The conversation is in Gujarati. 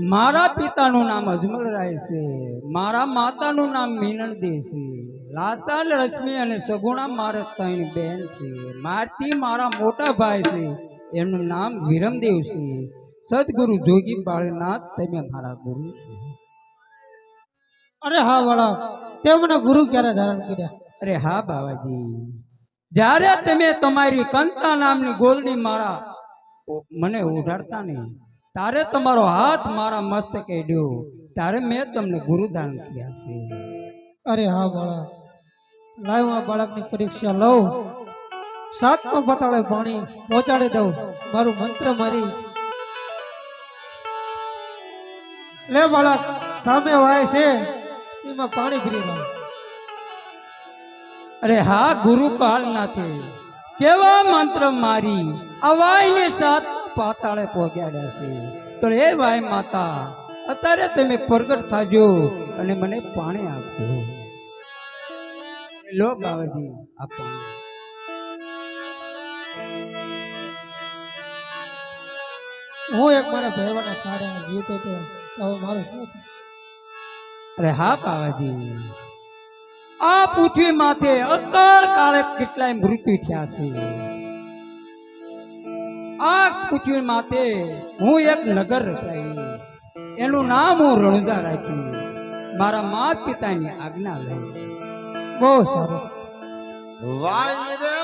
મારા પિતાનું નામ અજમલરાય છે. મારા માતાનું નામ મીનળદે છે. લાસાલ રશ્મિ અને સગુણા મારા ત્રણ બહેન છે. મારથી મારા મોટા ભાઈ છે. એમનું નામ વિરમદેવ છે. સદગુરુ જોગી બાળનાથ તમે મારા ગુરુ અરે હા વાળા તે મને ગુરુ ક્યારે ધારણ કર્યા? અરે હા બાવાજી. જ્યારે તમે તમારી કંકા નામની ગોલડી મારા મને ઉઢાડતા નહીં. તારે તમારો હાથ મારા મસ્તકે અડ્યો ત્યારે મેં તમને ગુરુદાન કર્યા છે. અરે હા બાળક લાવ આ બાળકની પરીક્ષા લઉં. સાતમા પતાળે પાણી પહોંચાડી દઉં. મારું મંત્ર મારી. લે બાળક સામે વાય છે. એમાં પાણી ભરી દઉં અરે હા ગુરુ પાલનાથે કેવા મંત્ર મારી? અવાય ને સાત પાતાળે પહોંચ્યા છે. તો એ ભાઈ માતા, અત્યારે તમે પ્રગટ થાજો અને મને પાણી આપજો. લો બાવાજી, આ પાણી. હું એક મારા ભેરવાના સારા જીતો હતો હવે મારો શું અરે હા બાવાજી. આ પૃથ્વી માથે અકાળ કાળે કેટલાય મૃત્યુ થયા છે. આ પૃથ્વી માતે હું એક નગર રચાવીશ. એનું નામ હું રણુજા રાખ્યું મારા માત પિતાની આજ્ઞા લઈ બહુ સારું. વાયરે